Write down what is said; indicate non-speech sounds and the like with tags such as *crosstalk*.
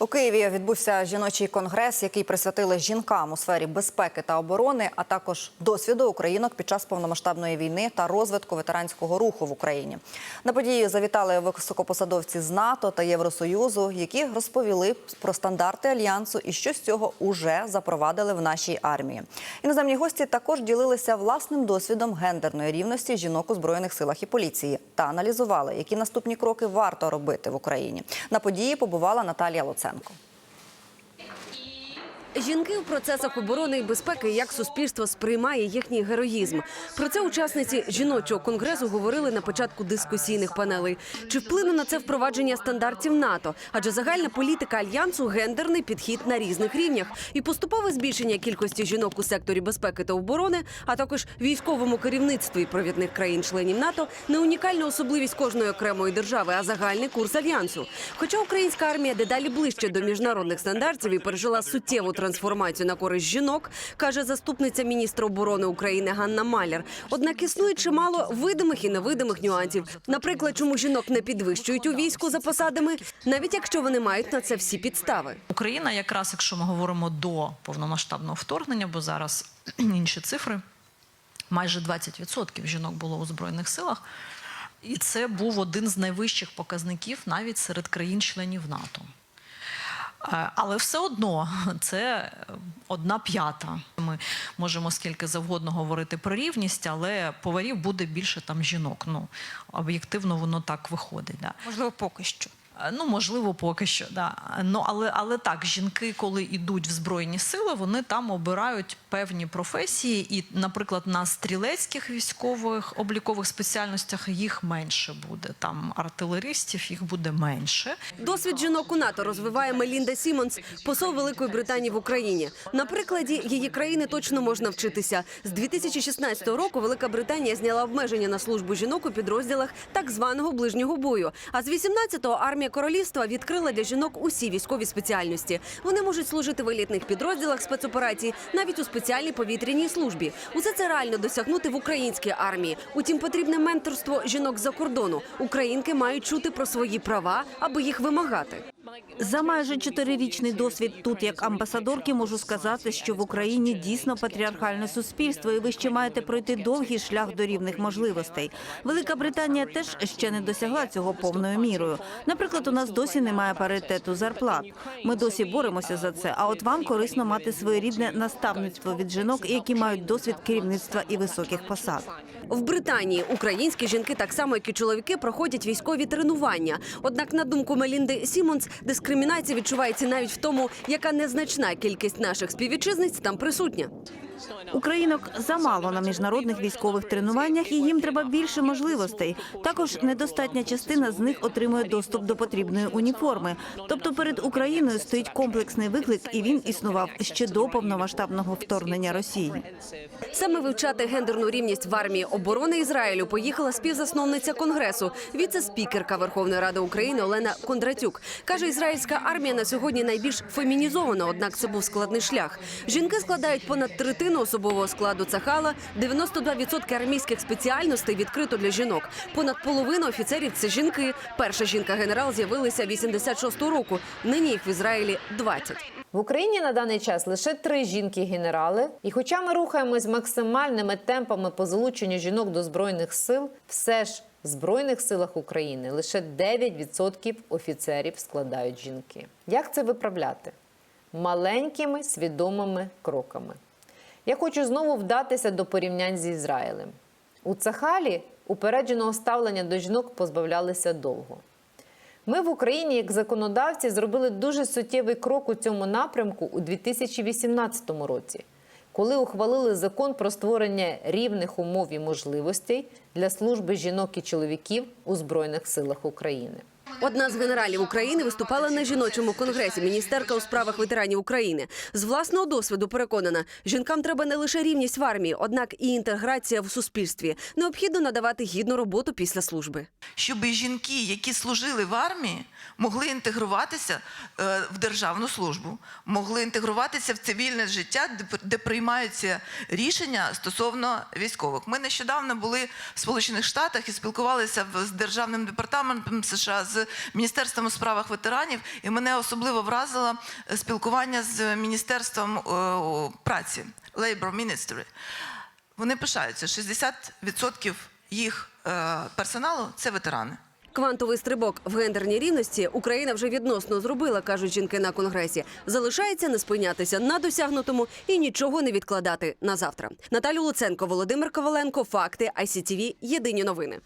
У Києві відбувся жіночий конгрес, який присвятили жінкам у сфері безпеки та оборони, а також досвіду українок під час повномасштабної війни та розвитку ветеранського руху в Україні. На події завітали високопосадовці з НАТО та Євросоюзу, які розповіли про стандарти альянсу і що з цього уже запровадили в нашій армії. Іноземні гості також ділилися власним досвідом гендерної рівності жінок у збройних силах і поліції та аналізували, які наступні кроки варто робити в Україні. На події побувала Наталія Луценко. Луценко. Жінки в процесах оборони і безпеки, як суспільство сприймає їхній героїзм. Про це учасниці жіночого конгресу говорили на початку дискусійних панелей. Чи вплине на це впровадження стандартів НАТО? Адже загальна політика альянсу гендерний підхід на різних рівнях і поступове збільшення кількості жінок у секторі безпеки та оборони, а також військовому керівництві провідних країн-членів НАТО не унікальна особливість кожної окремої держави, а загальний курс альянсу. Хоча українська армія дедалі ближче до міжнародних стандартів і пережила суттєву трансформацію на користь жінок, каже заступниця міністра оборони України Ганна Маляр. Однак існує чимало видимих і невидимих нюансів. Наприклад, чому жінок не підвищують у війську за посадами, навіть якщо вони мають на це всі підстави. Україна, якраз якщо ми говоримо до повномасштабного вторгнення, бо зараз *clears throat* інші цифри, майже 20% жінок було у збройних силах. І це був один з найвищих показників навіть серед країн-членів НАТО. Е, Але все одно це одна п'ята. Ми можемо скільки завгодно говорити про рівність, але поварів буде більше там жінок. Ну об'єктивно воно так виходить. Да. Можливо, поки що. Е, Ну, можливо, поки що, да. Ну, але, але так, жінки, коли йдуть в Збройні сили, вони там обирають певні професії. І, наприклад, на стрілецьких військових облікових спеціальностях їх менше буде. Там артилеристів їх буде менше. Досвід жінок у НАТО розвиває Мелінда Сімонс, посол Великої Британії в Україні. На прикладі її країни точно можна вчитися. З 2016 року Велика Британія зняла обмеження на службу жінок у підрозділах так званого ближнього бою. А з 18-го армія королівства відкрила для жінок усі військові спеціальності. Вони можуть служити в елітних підрозділах спецоперацій, навіть у спеціальній повітряній службі. Усе це реально досягнути в українській армії. Утім, потрібне менторство жінок за кордону. Українки мають чути про свої права, аби їх вимагати. За майже чотирирічний досвід тут, як амбасадорки, можу сказати, що в Україні дійсно патріархальне суспільство, і ви ще маєте пройти довгий шлях до рівних можливостей. Велика Британія теж ще не досягла цього повною мірою. Наприклад, у нас досі немає паритету зарплат. Ми досі боремося за це. А от вам корисно мати своєрідне наставництво від жінок, які мають досвід керівництва і високих посад. В Британії українські жінки, так само як і чоловіки, проходять військові тренування. Однак, на думку Мелінди Сімонс, дискримінація відчувається навіть в тому, яка незначна кількість наших співвітчизниць там присутня. Українок замало на міжнародних військових тренуваннях, і їм треба більше можливостей. Також недостатня частина з них отримує доступ до потрібної уніформи. Тобто перед Україною стоїть комплексний виклик, і він існував ще до повномасштабного вторгнення Росії. Саме вивчати гендерну рівність в армії оборони Ізраїлю поїхала співзасновниця конгресу, віце-спікерка Верховної Ради України Олена Кондратюк. каже, ізраїльська армія на сьогодні найбільш фемінізована, однак це був складний шлях. Жінки складають понад третину особового складу Цахала, 92% армійських спеціальностей відкрито для жінок. Понад половина офіцерів це жінки. Перша жінка-генерал з'явилася 86-го року. Нині їх в Ізраїлі 20. В Україні на даний час лише три жінки-генерали. І хоча ми рухаємось максимальними темпами по залученню жінок до збройних сил, все ж в збройних силах України лише 9% офіцерів складають жінки. Як це виправляти? Маленькими свідомими кроками. Я хочу знову вдатися до порівнянь з Ізраїлем. У Цахалі упередженого ставлення до жінок позбавлялися довго. Ми в Україні, як законодавці, зробили дуже суттєвий крок у цьому напрямку у 2018 році, коли ухвалили закон про створення рівних умов і можливостей для служби жінок і чоловіків у Збройних силах України. Одна з генералів України виступала на жіночому конгресі. Міністерка у справах ветеранів України з власного досвіду переконана, жінкам треба не лише рівність в армії, однак і інтеграція в суспільстві. Необхідно надавати гідну роботу після служби. щоб жінки, які служили в армії, могли інтегруватися е, в державну службу, могли інтегруватися в цивільне життя, де, пр- де приймаються рішення стосовно військових. Ми нещодавно були в Сполучених Штатах і спілкувалися з державним департаментом США з з міністерством у справах ветеранів, і мене особливо вразило е, спілкування з міністерством е, праці Labor Ministry. Вони пишаються, 60% їх е, персоналу це ветерани. Квантовий стрибок в гендерній рівності Україна вже відносно зробила, кажуть жінки на конгресі. Залишається не спинятися на досягнутому і нічого не відкладати на завтра. Наталю Луценко, Володимир Коваленко. Факти ICTV. Єдині новини.